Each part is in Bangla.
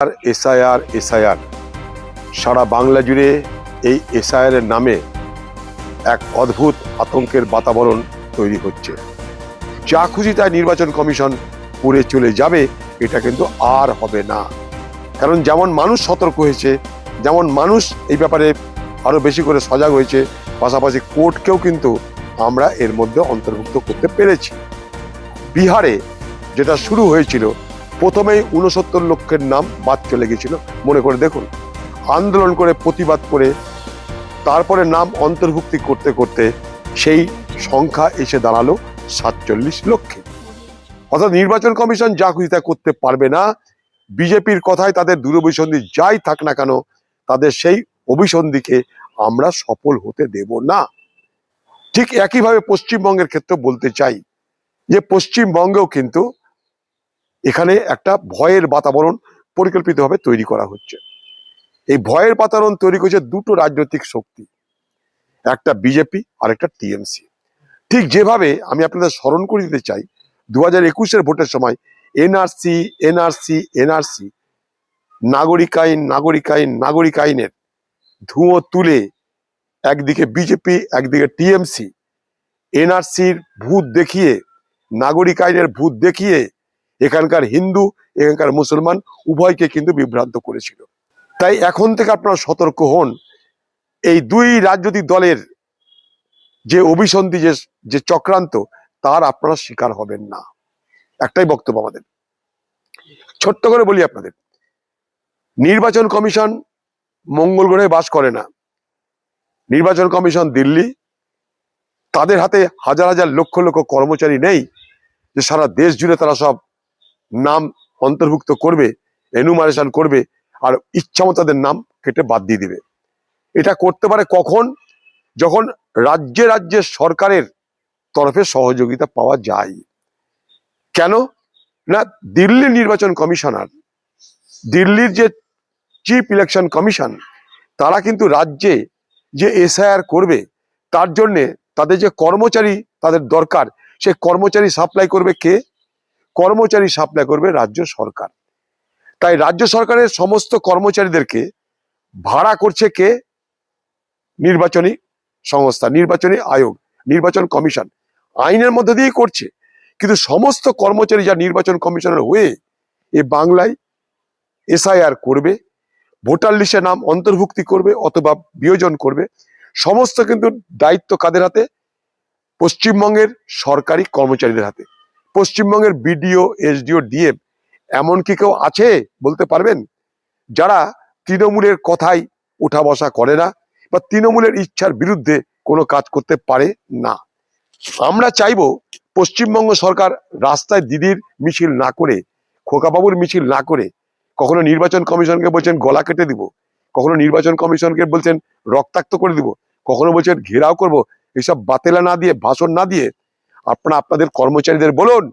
আর এসআইআর এসআইআর। সারা বাংলা জুড়ে এই এসআইআর এর নামে এক অদ্ভুত আতঙ্কের বাতাবরণ তৈরি হচ্ছে। যা খুশি তাই নির্বাচন কমিশন করে চলে যাবে, এটা কিন্তু আর হবে না। কারণ যেমন মানুষ সতর্ক হয়েছে, যেমন মানুষ এই ব্যাপারে আরও বেশি করে সজাগ হয়েছে, পাশাপাশি কোর্টকেও কিন্তু আমরা এর মধ্যে অন্তর্ভুক্ত করতে পেরেছি। বিহারে যেটা শুরু হয়েছিল প্রথমেই উনসত্তর লক্ষের নাম বাদ চলে গেছিল। মনে করে দেখুন, আন্দোলন করে প্রতিবাদ করে তারপরে নাম অন্তর্ভুক্তি করতে করতে সেই সংখ্যা এসে দাঁড়াল সাতচল্লিশ লক্ষে। অর্থাৎ নির্বাচন কমিশন যা খুশি তা করতে পারবে না। বিজেপির কথায় তাদের দূরভিসন্ধি যাই থাক না কেন, তাদের সেই অভিসন্ধিকে আমরা সফল হতে দেব না। ঠিক একইভাবে পশ্চিমবঙ্গের ক্ষেত্রে বলতে চাই যে, পশ্চিমবঙ্গেও কিন্তু এখানে একটা ভয়ের বাতাবরণ পরিকল্পিতভাবে তৈরি করা হচ্ছে। এই ভয়ের বাতাবরণ তৈরি করছে দুটো রাজনৈতিক শক্তি, একটা বিজেপি আর একটা টিএমসি। ঠিক যেভাবে আমি আপনাদের স্মরণ করে দিতে চাই দু হাজার একুশের ভোটের সময় এনআরসি এনআরসি এনআরসি নাগরিক আইন নাগরিক আইন নাগরিক আইনের ধুঁয়ো তুলে একদিকে বিজেপি, একদিকে টিএমসি, এনআরসির ভূত দেখিয়ে নাগরিক আইনের ভূত দেখিয়ে এখানকার হিন্দু, এখানকার মুসলমান উভয়কে কিন্তু বিভ্রান্ত করেছিল। তাই এখন থেকে আপনারা সতর্ক হন। এই দুই রাজনৈতিক দলের যে অভিসন্ধি, যে যে চক্রান্ত, তার আপনারা শিকার হবেন না। একটাই বক্তব্য আমাদের। ছোট্ট করে বলি আপনাদের। নির্বাচন কমিশন মঙ্গল গ্রহে বাস করে না। নির্বাচন কমিশন দিল্লি, তাদের হাতে হাজার হাজার লক্ষ লক্ষ কর্মচারী নেই, যে সারা দেশ জুড়ে তারা সব নাম অন্তর্ভুক্ত করবে এনুমারেশন করবে, আর ইচ্ছামতো তাদের নাম কেটে বাদ দিয়ে দিবে। এটা করতে পারে কখন? যখন রাজ্যে রাজ্যে সরকারের তরফে সহযোগিতা পাওয়া যায়। কেন? না, দিল্লির নির্বাচন কমিশনার, দিল্লির যে চিফ ইলেকশন কমিশন তারা কিন্তু রাজ্যে যে এসআইআর করবে, তার জন্যে তাদের যে কর্মচারী তাদের দরকার, সে কর্মচারী সাপ্লাই করবে কে? কর্মচারী সাপ্লাই করবে রাজ্য সরকার। তাই রাজ্য সরকারের সমস্ত কর্মচারীদেরকে ভাড়া করছে কে? নির্বাচনী সংস্থা, নির্বাচনী আয়োগ, নির্বাচন কমিশন। আইনের মধ্যে দিয়েই করছে। কিন্তু সমস্ত কর্মচারী যা নির্বাচন কমিশনের হয়ে এ বাংলায় এসআইআর করবে, ভোটার লিস্টে নাম অন্তর্ভুক্তি করবে অথবা বিয়োজন করবে, সমস্ত কিন্তু দায়িত্ব কাদের হাতে? পশ্চিমবঙ্গের সরকারি কর্মচারীদের হাতে। পশ্চিমবঙ্গের বিডিও, এসডিও, ডিএম এমন কি কেউ আছে বলতে পারবেন? যারা তৃণমূলের কথাই উঠা বসা করে না বা তৃণমূলের ইচ্ছার বিরুদ্ধে কোনো কাজ করতে পারে না। আমরা চাইব পশ্চিমবঙ্গ সরকার রাস্তায় দিদির মিছিল না করে, খোকাবাবুর মিছিল না করে, কখনো নির্বাচন কমিশনকে বলছেন গলা কেটে দিব, কখনো নির্বাচন কমিশনকে বলছেন রক্তাক্ত করে দিব, কখনো বলছেন ঘেরাও করব এইসব বাতেলা না দিয়ে, ভাষণ না দিয়ে আপনারা আপনাদের কর্মচারীদের বলুন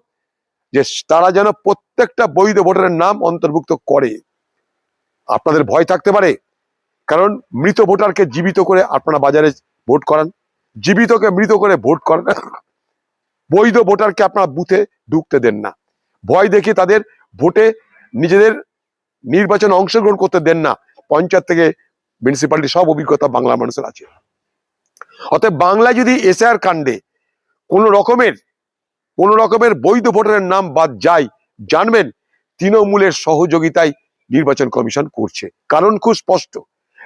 যে তারা যেন প্রত্যেকটা বৈধ ভোটারের নাম অন্তর্ভুক্ত করে। আপনাদের ভয় থাকতে পারে, কারণ মৃত ভোটারকে জীবিত করে আপনারা বাজারে ভোট করান, জীবিতকে মৃত করে ভোট করান। বৈধ ভোটারকে আপনারা বুথে ঢুকতে দেন না। ভয় দেখিয়ে তাদের ভোটে নিজেদের নির্বাচনে অংশগ্রহণ করতে দেন না। পঞ্চায়েত থেকে মিউনিসিপালিটি সব অভিজ্ঞতা বাংলা মানুষের আছে। অতএব বাংলায় যদি এসআর কাণ্ডে কোনো রকমের, কোন রকমের বৈধ ভোটারের নাম বাদ যায়। জানবেন, তৃণমূলের সহযোগিতায় নির্বাচন কমিশন করছে। কারণ খুব স্পষ্ট,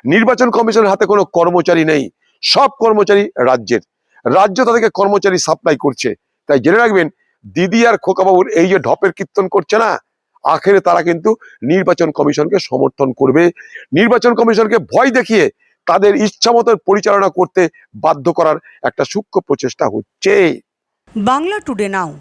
নির্বাচন কমিশনের হাতে কোনো কর্মচারী নেই। সব কর্মচারী রাজ্যের। রাজ্য তাদেরকে কর্মচারী সাপ্লাই করছে। তাই জেনে রাখবেন, দিদি আর খোকাবাবুর এই যে ঢপের কীর্তন করছে না, আখেরে তারা কিন্তু নির্বাচন কমিশনকে সমর্থন করবে। নির্বাচন কমিশনকে ভয় দেখিয়ে তাদের ইচ্ছা মতো পরিচালনা করতে বাধ্য করার একটা সূক্ষ্ম প্রচেষ্টা হচ্ছে। বাংলা টুডে নাও